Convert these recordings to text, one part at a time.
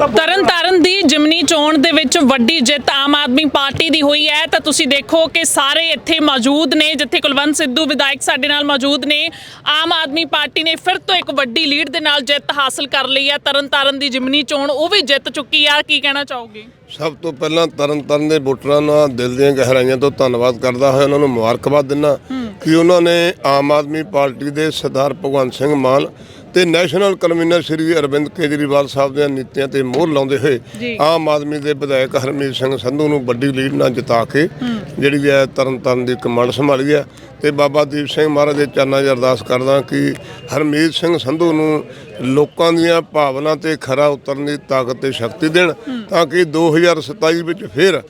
ਤਰਨ ਤਾਰਨ ਦੀ ਜਿਮਨੀ ਚੋਣ ਦੇ ਵਿੱਚ ਵੱਡੀ ਜਿੱਤ ਆਮ ਆਦਮੀ ਪਾਰਟੀ ਦੀ ਹੋਈ ਹੈ। ਤਾਂ ਤੁਸੀਂ ਦੇਖੋ ਕਿ ਸਾਰੇ ਇੱਥੇ ਮੌਜੂਦ ਨੇ ਜਿੱਥੇ ਕੁਲਵੰਤ ਸਿੱਧੂ ਵਿਧਾਇਕ ਸਾਡੇ ਨਾਲ ਮੌਜੂਦ ਨੇ। ਆਮ ਆਦਮੀ ਪਾਰਟੀ ਨੇ ਫਿਰ ਤੋਂ ਇੱਕ ਵੱਡੀ ਲੀਡ ਦੇ ਨਾਲ ਜਿੱਤ ਹਾਸਲ ਕਰ ਲਈ ਹੈ। ਤਰਨ ਤਾਰਨ ਦੀ ਜਿਮਨੀ ਚੋਣ ਉਹ ਵੀ ਜਿੱਤ ਚੁੱਕੀ ਆ। ਕੀ ਕਹਿਣਾ ਚਾਹੋਗੇ? ਸਭ ਤੋਂ ਪਹਿਲਾਂ ਤਰਨ ਤਾਰਨ ਦੇ ਵੋਟਰਾਂ ਦਾ ਦਿਲ ਦੀਆਂ ਗਹਿਰਾਈਆਂ ਤੋਂ ਧੰਨਵਾਦ ਕਰਦਾ ਹਾਂ। ਉਹਨਾਂ ਨੂੰ ਮੁਬਾਰਕਬਾਦ ਦਿੰਦਾ ਕਿ ਉਹਨਾਂ ਨੇ ਆਮ ਆਦਮੀ ਪਾਰਟੀ ਦੇ ਸਰਦਾਰ ਭਗਵੰਤ ਸਿੰਘ ਮਾਨ ਤੇ ਨੈਸ਼ਨਲ ਕਨਵੀਨਰ ਸ੍ਰੀ ਅਰਵਿੰਦ ਕੇਜਰੀਵਾਲ ਸਾਹਿਬ ਦੀਆਂ ਨੀਤੀਆਂ ਤੇ ਮੋਹਰ ਲਾਉਂਦੇ। ਹੋਏ ਆਮ ਆਦਮੀ ਦੇ ਵਿਧਾਇਕ ਹਰਮੀਤ ਸਿੰਘ ਸੰਧੂ ਨੂੰ ਵੱਡੀ ਲੀਡ ਨਾਲ ਜਿਤਾ ਕੇ ਜਿਹੜੀ ਹੈ ਤਰਨ ਤਾਰਨ ਦੀ ਕਮਾਂਡ ਸੰਭਾਲੀ ਹੈ। ਤੇ ਬਾਬਾ ਦੀਪ ਸਿੰਘ ਮਹਾਰਾਜ ਦੇ ਚਰਨਾਂ 'ਚ ਅਰਦਾਸ ਕਰਦਾ ਕਿ ਹਰਮੀਤ ਸਿੰਘ ਸੰਧੂ ਨੂੰ ਲੋਕਾਂ ਦੀਆਂ ਭਾਵਨਾ ਤੇ ਖਰਾ ਉਤਰਨ ਦੀ ਤਾਕਤ ਤੇ ਸ਼ਕਤੀ ਦੇਣ ਤਾਂ ਕਿ 2027 ਵਿੱਚ ਫਿਰ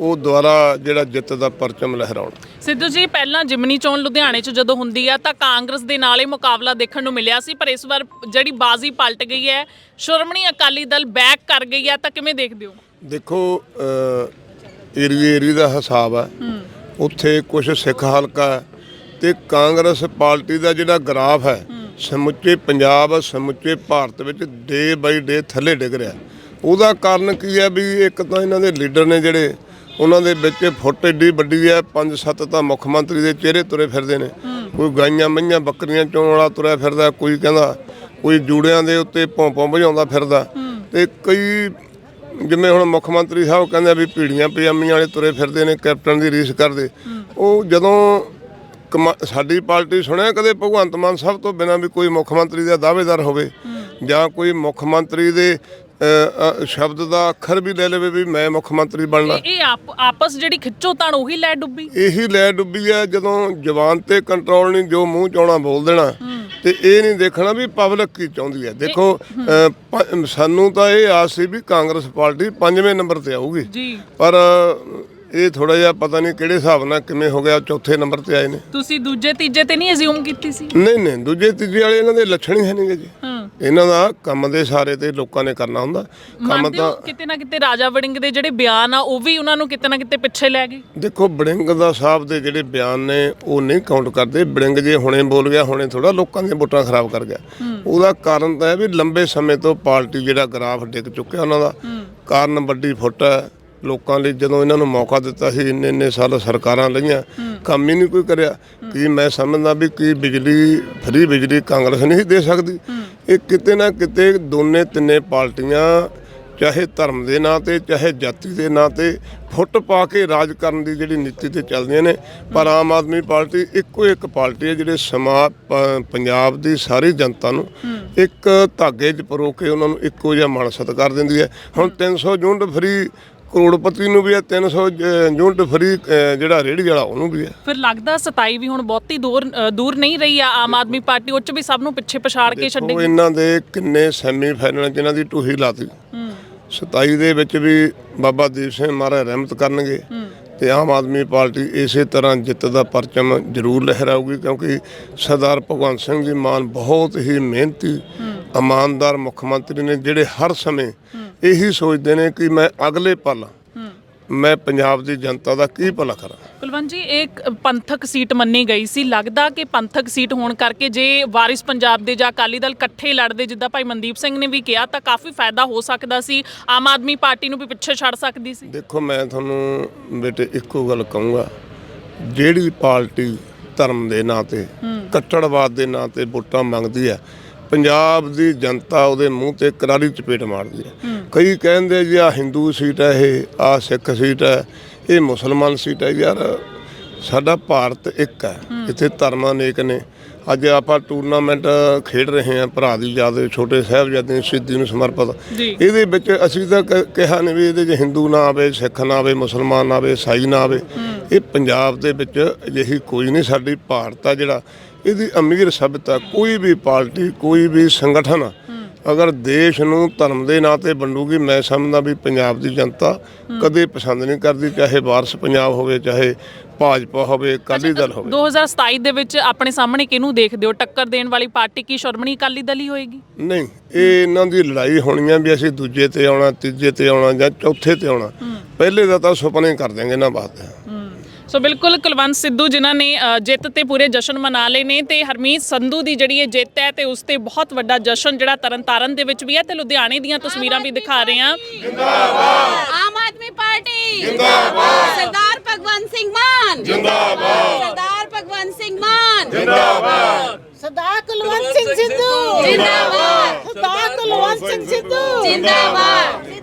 ਉਹ ਦੁਆਰਾ ਜਿਹੜਾ ਜਿੱਤ ਦਾ ਪਰਚਮ ਲਹਿਰਾਉਣ। ਸਿੱਧੂ ਜੀ ਪਹਿਲਾਂ ਜਿਮਨੀ ਚੋਣ ਲੁਧਿਆਣੇ 'ਚ ਜਦੋਂ ਹੁੰਦੀ ਆ ਤਾਂ ਕਾਂਗਰਸ ਦੇ ਨਾਲ ਹੀ ਮੁਕਾਬਲਾ ਦੇਖਣ ਨੂੰ ਮਿਲਿਆ ਸੀ ਪਰ ਇਸ ਵਾਰ ਜਿਹੜੀ ਬਾਜ਼ੀ ਪਲਟ ਗਈ ਹੈ ਸ਼੍ਰੋਮਣੀ ਅਕਾਲੀ ਦਲ ਬੈਕ ਕਰ ਗਈ ਆ ਤਾਂ ਕਿਵੇਂ ਦੇਖਦੇ ਹੋ? ਦੇਖੋ ਏਰੀਏ ਏਰੀ ਦਾ ਹਿਸਾਬ ਹੈ। ਉੱਥੇ ਕੁਝ ਸਿੱਖ ਹਲਕਾ ਤੇ ਕਾਂਗਰਸ ਪਾਰਟੀ ਦਾ ਜਿਹੜਾ ਗ੍ਰਾਫ ਹੈ। ਸਮੁੱਚੇ ਪੰਜਾਬ ਸਮੁੱਚੇ ਭਾਰਤ ਵਿੱਚ ਡੇ ਬਾਈ ਡੇ ਥੱਲੇ ਡਿੱਗ ਰਿਹਾ। ਉਹਦਾ ਕਾਰਨ ਕੀ ਹੈ ਵੀ ਇੱਕ ਤਾਂ ਇਹਨਾਂ ਦੇ ਲੀਡਰ ਨੇ ਜਿਹੜੇ ਉਹਨਾਂ ਦੇ ਵਿੱਚ ਫੁੱਟ ਏਡੀ ਵੱਡੀ ਹੈ, ਪੰਜ ਸੱਤ ਤਾਂ ਮੁੱਖ ਮੰਤਰੀ ਦੇ ਚਿਹਰੇ ਤੁਰੇ ਫਿਰਦੇ ਨੇ। ਕੋਈ ਗਾਈਆਂ ਮਈਆਂ ਬੱਕਰੀਆਂ ਚੋਣ ਵਾਲਾ ਤੁਰਿਆ ਫਿਰਦਾ, ਕੋਈ ਕਹਿੰਦਾ ਕੋਈ ਜੂੜਿਆਂ ਦੇ ਉੱਤੇ ਭੌਂ-ਭੌਂ ਵਜਾਉਂਦਾ ਫਿਰਦਾ। ਤੇ ਕਈ ਜਿਵੇਂ ਹੁਣ ਮੁੱਖ ਮੰਤਰੀ ਸਾਹਿਬ ਕਹਿੰਦੇ ਵੀ ਪੀੜੀਆਂ ਪਜਾਮੀਆਂ ਵਾਲੇ ਤੁਰੇ ਫਿਰਦੇ ਨੇ, ਕੈਪਟਨ ਦੀ ਰੀਸ ਕਰਦੇ। ਉਹ ਜਦੋਂ ਕਮਾ- ਸਾਡੀ ਪਾਰਟੀ ਸੁਣਿਆ ਕਦੇ ਭਗਵੰਤ ਮਾਨ ਸਾਹਿਬ ਤੋਂ ਬਿਨਾਂ ਵੀ ਕੋਈ ਮੁੱਖ ਮੰਤਰੀ ਦਾ ਦਾਅਵੇਦਾਰ ਹੋਵੇ? ਜਾਂ ਕੋਈ ਮੁੱਖ ਮੰਤਰੀ ਦੇ ਸ਼ਬਦ ਦਾ ਅੱਖਰ ਵੀ ਲੈ ਲਵੇ ਵੀ ਮੈਂ ਮੁੱਖ ਮੰਤਰੀ ਬਣਨਾ। ਇਹ ਇਹ ਆਪ- ਆਪਸ ਜਿਹੜੀ ਖਿੱਚੋ ਤਾਣ ਉਹੀ ਲੈ ਡੁੱਬੀ। ਇਹੀ ਲੈ ਡੁੱਬੀ ਹੈ ਜਦੋਂ ਜ਼ਬਾਨ ਤੇ ਕੰਟਰੋਲ ਨਹੀਂ ਜੋ ਮੂੰਹ ਚਾਉਣਾ ਬੋਲ ਦੇਣਾ ਤੇ ਇਹ ਨਹੀਂ ਦੇਖਣਾ ਵੀ ਪਬਲਿਕ ਕੀ ਚਾਹੁੰਦੀ ਹੈ। ਦੇਖੋ ਸਾਨੂੰ ਤਾਂ ਇਹ ਆਸ ਸੀ ਵੀ ਕਾਂਗਰਸ ਪਾਰਟੀ ਪੰਜਵੇਂ ਨੰਬਰ ਤੇ ਆਊਗੀ। ਪਰ ਇਹ ਥੋੜਾ ਜਿਹਾ ਪਤਾ ਨਹੀਂ ਕਿਹੜੇ ਹਿਸਾਬ ਨਾਲ ਕਿਵੇਂ ਹੋ ਗਿਆ ਚੌਥੇ ਨੰਬਰ ਤੇ ਆਏ ਨੇ। ਤੁਸੀਂ ਦੂਜੇ ਤੀਜੇ ਤੇ ਨਹੀਂ ਅਸਿਊਮ ਕੀਤੀ ਸੀ? ਨਹੀਂ ਨਹੀਂ ਦੂਜੇ ਤੀਜੇ ਵਾਲੇ ਇਹਨਾਂ ਦੇ ਲੱਛਣ ਹੀ ਹੈ ਨਹੀਂਗੇ ਜੀ। ਹਾਂ। ਇਹਨਾਂ ਦਾ ਕੰਮ ਦੇ ਸਾਰੇ ਤੇ ਲੋਕਾਂ ਨੇ ਕਰਨਾ ਹੁੰਦਾ। ਕੰਮ ਮੰਨਦੇ ਹੋ ਤਾਂ ਕਿਤੇ ਨਾ ਕਿਤੇ ਰਾਜਾ ਵੜਿੰਗ ਦੇ ਜਿਹੜੇ ਬਿਆਨ ਆ ਉਹ ਵੀ ਉਹਨਾਂ ਨੂੰ ਕਿਤੇ ਨਾ ਕਿਤੇ ਪਿੱਛੇ ਲੈ ਗਏ? ਦੇਖੋ ਬੜਿੰਗ ਦਾ ਸਾਹਿਬ ਦੇ ਜਿਹੜੇ ਬਿਆਨ ਨੇ ਉਹ ਨਹੀਂ ਕਾਊਂਟ ਕਰਦੇ। ਬੜਿੰਗ ਜੇ ਹੁਣੇ ਬੋਲ ਗਿਆ ਹੁਣੇ ਥੋੜਾ ਲੋਕਾਂ ਦੀਆਂ ਵੋਟਾਂ ਖਰਾਬ ਕਰ ਗਿਆ। ਉਹਦਾ ਕਾਰਨ ਤਾਂ ਹੈ ਵੀ ਲੰਬੇ ਸਮੇਂ ਤੋਂ ਪਾਰਟੀ ਜਿਹੜਾ ਗ੍ਰਾਫ ਡਿੱਗ ਚੁੱਕਿਆ ਉਹਨਾਂ ਦਾ। ਕਾਰਨ ਵੱਡੀ ਫੁੱਟ ਹੈ। ਲੋਕਾਂ ਲਈ ਜਦੋਂ ਇਹਨਾਂ ਨੂੰ ਮੌਕਾ ਦਿੱਤਾ ਸੀ, ਇੰਨੇ ਇੰਨੇ ਸਾਲ ਸਰਕਾਰਾਂ ਲਈਆਂ, ਕੰਮ ਹੀ ਨਹੀਂ ਕੋਈ ਕਰਿਆ। ਕਿ ਮੈਂ ਸਮਝਦਾ ਵੀ ਕੀ ਬਿਜਲੀ, ਫਰੀ ਬਿਜਲੀ ਕਾਂਗਰਸ ਨਹੀਂ ਦੇ ਸਕਦੀ। ਇਹ ਕਿਤੇ ਨਾ ਕਿਤੇ ਦੋਨੇ ਤਿੰਨੇ ਪਾਰਟੀਆਂ, ਚਾਹੇ ਧਰਮ ਦੇ ਨਾਂ ਤੇ, ਚਾਹੇ ਜਾਤੀ ਦੇ ਨਾਂ ਤੇ, ਫੁੱਟ ਪਾ ਕੇ ਰਾਜ ਕਰਨ ਦੀ ਜਿਹੜੀ ਨੀਤੀ ਤੇ ਚੱਲਦੀਆਂ ਨੇ। ਪਰ ਆਮ ਆਦਮੀ ਪਾਰਟੀ ਇੱਕੋ ਇੱਕ ਪਾਰਟੀ ਹੈ ਜਿਹੜੇ ਸਮਾ ਪੰਜਾਬ ਦੀ ਸਾਰੀ ਜਨਤਾ ਨੂੰ ਇੱਕ ਧਾਗੇ 'ਚ ਪਰੋ ਕੇ ਉਹਨਾਂ ਨੂੰ ਇੱਕੋ ਜਿਹਾ ਮਾਣ ਸਤਿਕਾਰ ਦਿੰਦੀ ਹੈ। ਹੁਣ 300 ਯੂਨਿਟ ਫਰੀ ਕਰੋੜਪਤੀ ਨੂੰ ਵੀ ਹੈ 300 ਜ- ਯੂਨਿਟ ਫਰੀ ਜਿਹੜਾ ਰੇਹੜੀ ਵਾਲਾ ਉਹਨੂੰ ਵੀ ਹੈ। ਫਿਰ ਲੱਗਦਾ 27 ਵੀ ਹੁਣ ਬਹੁਤੀ ਦੂਰ ਅ, ਦੂਰ ਨਹੀਂ ਰਹੀ ਆ ਆਮ ਆਦਮੀ ਪਾਰਟੀ ਉਹ ਚ ਵੀ ਸਭ ਨੂੰ ਪਿੱਛੇ ਪਛਾੜ ਕੇ ਉਹ ਛੱਡੇਗੀ। ਇਹਨਾਂ ਦੇ ਕਿੰਨੇ ਸੈਮੀ ਫਾਈਨਲ ਚ ਇਹਨਾਂ ਦੀ ਟੂਹੀ ਲਾਤੀ। 27 ਦੇ ਵਿੱਚ ਵੀ ਬਾਬਾ ਦੀਪ ਸਿੰਘ ਮਹਾਰਾਜ ਰਹਿਮਤ ਕਰਨਗੇ ਤੇ ਆਮ ਆਦਮੀ ਪਾਰਟੀ ਇਸੇ ਤਰ੍ਹਾਂ ਜਿੱਤ ਦਾ ਪਰਚਮ ਜ਼ਰੂਰ ਲਹਿਰਾਊਗੀ ਕਿਉਂਕਿ ਸਰਦਾਰ ਭਗਵੰਤ ਸਿੰਘ ਜੀ ਮਾਨ ਬਹੁਤ ਹੀ ਮਿਹਨਤੀ ਇਮਾਨਦਾਰ ਮੁੱਖ ਮੰਤਰੀ ਨੇ ਜਿਹੜੇ ਹਰ ਸਮੇਂ ਇਹੀ ਸੋਚਦੇ ਨੇ ਕਿ ਮੈਂ ਅਗਲੇ ਪਲ ਮੈਂ ਪੰਜਾਬ ਦੀ ਜਨਤਾ ਦਾ ਕੀ ਭਲਾ ਕਰਾਂ। ਕੁਲਵੰਤ ਜੀ ਇੱਕ ਪੰਥਕ ਸੀਟ ਮੰਨੀ ਗਈ ਸੀ। ਲੱਗਦਾ ਕਿ ਪੰਥਕ ਸੀਟ ਹੋਣ ਕਰਕੇ ਜੇ ਵਾਰਿਸ ਪੰਜਾਬ ਦੇ ਜਾਂ ਅਕਾਲੀ ਦਲ ਇਕੱਠੇ ਲੜਦੇ ਜਿੱਦਾਂ ਭਾਈ ਮਨਦੀਪ ਸਿੰਘ ਨੇ ਵੀ ਕਿਹਾ ਤਾਂ ਕਾਫੀ ਫਾਇਦਾ ਹੋ ਸਕਦਾ ਸੀ। ਆਮ ਆਦਮੀ ਪਾਰਟੀ ਨੂੰ ਵੀ ਪਿੱਛੇ ਛੱਡ ਸਕਦੀ ਸੀ। ਦੇਖੋ ਮੈਂ ਤੁਹਾਨੂੰ ਬੇਟੇ ਇੱਕੋ ਗੱਲ ਕਹੂੰਗਾ। ਜਿਹੜੀ ਪਾਰਟੀ ਧਰਮ ਦੇ ਨਾਂ ਤੇ ਕੱਟੜਵਾਦ ਦੇ ਨਾਂ ਤੇ ਵੋਟਾਂ ਮੰਗਦੀ ਹੈ ਪੰਜਾਬ ਦੀ ਜਨਤਾ ਉਹਦੇ ਮੂੰਹ ਤੇ ਕਰਾਰੀ ਚਪੇਟ ਮਾਰਦੀ ਹੈ। ਕਈ ਕਹਿੰਦੇ ਜੀ ਆ ਹਿੰਦੂ ਸੀਟ ਹੈ ਇਹ ਆ ਸਿੱਖ ਸੀਟ ਹੈ ਇਹ ਮੁਸਲਮਾਨ ਸੀਟ ਹੈ। ਯਾਰ ਸਾਡਾ ਭਾਰਤ ਇੱਕ ਹੈ। ਇੱਥੇ ਧਰਮ ਅਨੇਕ ਨੇ। ਅੱਜ ਆਪਾਂ ਟੂਰਨਾਮੈਂਟ ਖੇਡ ਰਹੇ ਹਾਂ ਭਰਾ ਦੀ ਯਾਦ ਛੋਟੇ ਸਾਹਿਬਜ਼ਾਦੇ ਸ਼ਹੀਦੀ ਨੂੰ ਸਮਰਪਿਤ। ਇਹਦੇ ਵਿੱਚ ਅਸੀਂ ਤਾਂ ਕਿਹਾ ਨਹੀਂ ਵੀ ਇਹਦੇ 'ਚ ਹਿੰਦੂ ਨਾ ਆਵੇ ਸਿੱਖ ਨਾ ਆਵੇ ਮੁਸਲਮਾਨ ਨਾ ਆਵੇ ਈਸਾਈ ਨਾ ਆਵੇ। ਇਹ ਪੰਜਾਬ ਦੇ ਵਿੱਚ ਅਜਿਹੀ ਕੋਈ ਨਹੀਂ ਸਾਡੀ ਭਾਰਤ ਆ ਜਿਹੜਾ ਇਹਦੀ ਅਮੀਰ ਸਭਿਅਤਾ ਕੋਈ ਵੀ ਪਾਰਟੀ ਕੋਈ ਵੀ ਸੰਗਠਨ ਅਗਰ ਦੇਸ਼ ਨੂੰ ਧਰਮ ਦੇ ਨਾਂ ਤੇ ਵੰਡੂਗੀ ਮੈਂ ਸਮਝਦਾ ਵੀ ਪੰਜਾਬ ਦੀ ਜਨਤਾ ਕਦੇ ਪਸੰਦ ਨਹੀਂ ਕਰਦੀ ਚਾਹੇ ਵਾਰਸ ਪੰਜਾਬ ਹੋਵੇ ਚਾਹੇ ਭਾਜਪਾ ਹੋਵੇ ਅਕਾਲੀ ਦਲ ਹੋਵੇ। 2027 ਦੇ ਵਿੱਚ ਆਪਣੇ ਸਾਹਮਣੇ ਕਿਹਨੂੰ ਦੇਖਦੇ ਹੋ? ਟੱਕਰ ਦੇਣ ਵਾਲੀ ਪਾਰਟੀ ਕੀ ਸ਼੍ਰੋਮਣੀ ਅਕਾਲੀ ਦਲ ਹੀ ਹੋਏਗੀ? ਨਹੀਂ ਇਹ ਇਹਨਾਂ ਦੀ ਲੜਾਈ ਹੋਣੀ ਆ ਵੀ ਅਸੀਂ ਦੂਜੇ ਤੇ ਆਉਣਾ ਤੀਜੇ ਤੇ ਆਉਣਾ ਜਾਂ ਚੌਥੇ ਤੇ ਆਉਣਾ। ਪਹਿਲੇ ਦਾ ਤਾਂ ਸੁਪਨੇ ਕਰ ਦਿਆਂਗੇ ਇਹਨਾਂ ਬਾਤ ਸੋ ਬਿਲਕੁਲ ਕੁਲਵੰਤ ਸਿੱਧੂ ਜਿਨ੍ਹਾਂ ਨੇ ਅ, ਜਿੱਤ ਤੇ ਪੂਰੇ ਜਸ਼ਨ ਮਨਾ ਲਏ ਨੇ ਤੇ ਹਰਮੀਤ ਸੰਧੂ ਦੀ ਜਿਹੜੀ ਇਹ ਜਿੱਤ ਹੈ ਤੇ ਉਸ ਤੇ ਬਹੁਤ ਵੱਡਾ ਜਸ਼ਨ ਜਿਹੜਾ ਤਰਨਤਾਰਨ ਦੇ ਵਿੱਚ ਵੀ ਹੈ ਤੇ ਲੁਧਿਆਣੇ ਦੀਆਂ ਤਸਵੀਰਾਂ ਵੀ ਦਿਖਾ ਰਹੇ ਹਾਂ। ਆਮ ਆਦਮੀ ਪਾਰਟੀ। ਜਿੰਦਾਬਾਦ। ਸਰਦਾਰ ਭਗਵੰਤ ਸਿੰਘ ਮਾਨ। ਜਿੰਦਾਬਾਦ। ਸਰਦਾਰ ਭਗਵੰਤ ਸਿੰਘ ਮਾਨ। ਸਰਦਾਰ ਕੁਲਵੰਤ ਸਿੰਘ ਸਿੱਧੂ। ਜਿੰਦਾਬਾਦ। ਸਰਦਾਰ ਕੁਲਵੰਤ ਸਿੰਘ ਸਿੱਧੂ। ਜਿੰਦਾਬਾਦ।